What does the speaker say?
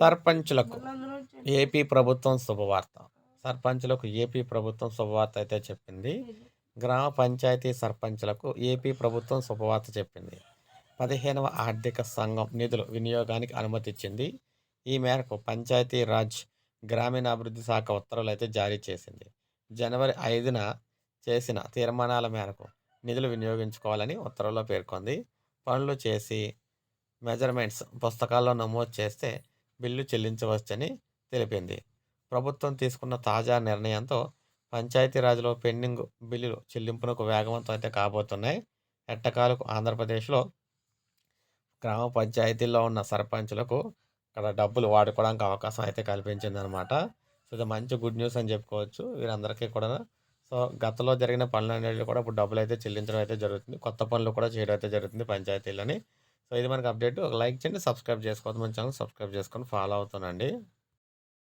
సర్పంచులకు ఏపీ ప్రభుత్వం శుభవార్త. సర్పంచులకు ఏపీ ప్రభుత్వం శుభవార్త అయితే చెప్పింది. గ్రామ పంచాయతీ సర్పంచులకు ఏపీ ప్రభుత్వం శుభవార్త చెప్పింది. పదిహేనవ ఆర్థిక సంఘం నిధులు వినియోగానికి అనుమతిచ్చింది ఈ మేరకు పంచాయతీ రాజ్ గ్రామీణాభివృద్ధి శాఖ ఉత్తర్వులు అయితే జారీ చేసింది. జనవరి ఐదున చేసిన తీర్మానాల మేరకు నిధులు వినియోగించుకోవాలని ఉత్తర్వుల్లో పేర్కొంది. పనులు చేసి మెజర్మెంట్స్ పుస్తకాల్లో నమోదు చేస్తే బిల్లు చెల్లించవచ్చని తెలిపింది. ప్రభుత్వం తీసుకున్న తాజా నిర్ణయంతో పంచాయతీరాజ్లో పెండింగ్ బిల్లులు చెల్లింపునకు వేగవంతం అయితే కాబోతున్నాయి. ఎట్టకాలకు ఆంధ్రప్రదేశ్లో గ్రామ పంచాయతీల్లో ఉన్న సర్పంచులకు అక్కడ డబ్బులు వాడుకోవడానికి అవకాశం అయితే కల్పించిందనమాట సో ఇది మంచి గుడ్ న్యూస్ అని చెప్పుకోవచ్చు. వీరందరికీ కూడా సో గతంలో జరిగిన పనులన్నింటిలో కూడా ఇప్పుడు డబ్బులు అయితే చెల్లించడం అయితే జరుగుతుంది. కొత్త పనులు కూడా చేయడం అయితే జరుగుతుంది పంచాయతీలని. సో ఇది మనకి అప్డేట్. ఒక లైక్ చేయండి సబ్స్క్రైబ్ చేసుకోవద్దు. మన ఛానల్ సబ్స్క్రైబ్ చేసుకొని ఫాలో అవుతానండి.